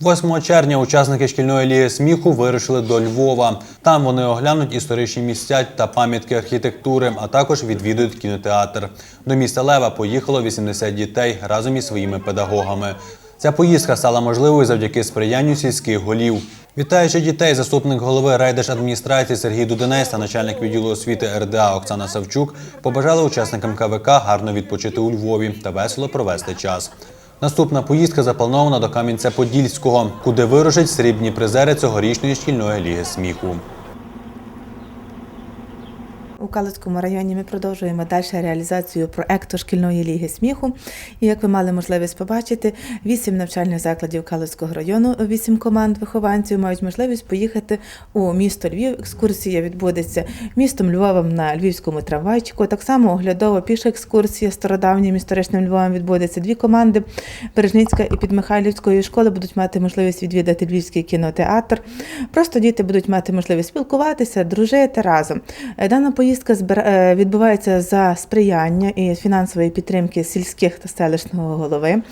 8 червня учасники шкільної ліги сміху вирушили до Львова. Там вони оглянуть історичні місця та пам'ятки архітектури, а також відвідують кінотеатр. До міста Лева поїхало 80 дітей разом із своїми педагогами. Ця поїздка стала можливою завдяки сприянню сільських голів. Вітаючи дітей, заступник голови райдержадміністрації Сергій Дудинець та начальник відділу освіти РДА Оксана Савчук побажали учасникам КВК гарно відпочити у Львові та весело провести час. Наступна поїздка запланована до Кам'янця-Подільського, куди вирушать срібні призери цьогорічної шкільної ліги сміху. У Калицькому районі ми продовжуємо далі реалізацію проекту шкільної ліги сміху. І як ви мали можливість побачити, вісім навчальних закладів Калицького району, вісім команд вихованців мають можливість поїхати у місто Львів. Екскурсія відбудеться містом Львовом на львівському трамвайчику. Так само оглядова піша екскурсія стародавнім історичним Львовом відбудеться. Дві команди Бережницька і Підмихайлівської школи будуть мати можливість відвідати Львівський кінотеатр. Просто діти будуть мати можливість спілкуватися, дружити разом. Е, Дана поїздка е, відбувається за сприяння і фінансової підтримки сільських та селищного голови.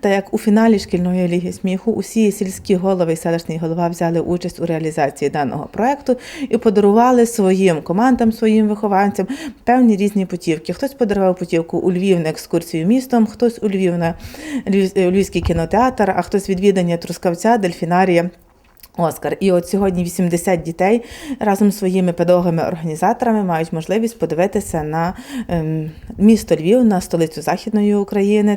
Та як у фіналі шкільної ліги сміху усі сільські голови і селищний голова взяли участь у реалізації даного проекту і подарували своїм командам, своїм вихованцям певні різні путівки. Хтось подарував путівку у Львів на екскурсію містом, хтось у Львів на е, Львівський кінотеатр, а хтось відвідання Трускавця, Дельфінарія. Оскар. І от сьогодні 80 дітей разом з своїми педагогами-організаторами мають можливість подивитися на ем, місто Львів, на столицю Західної України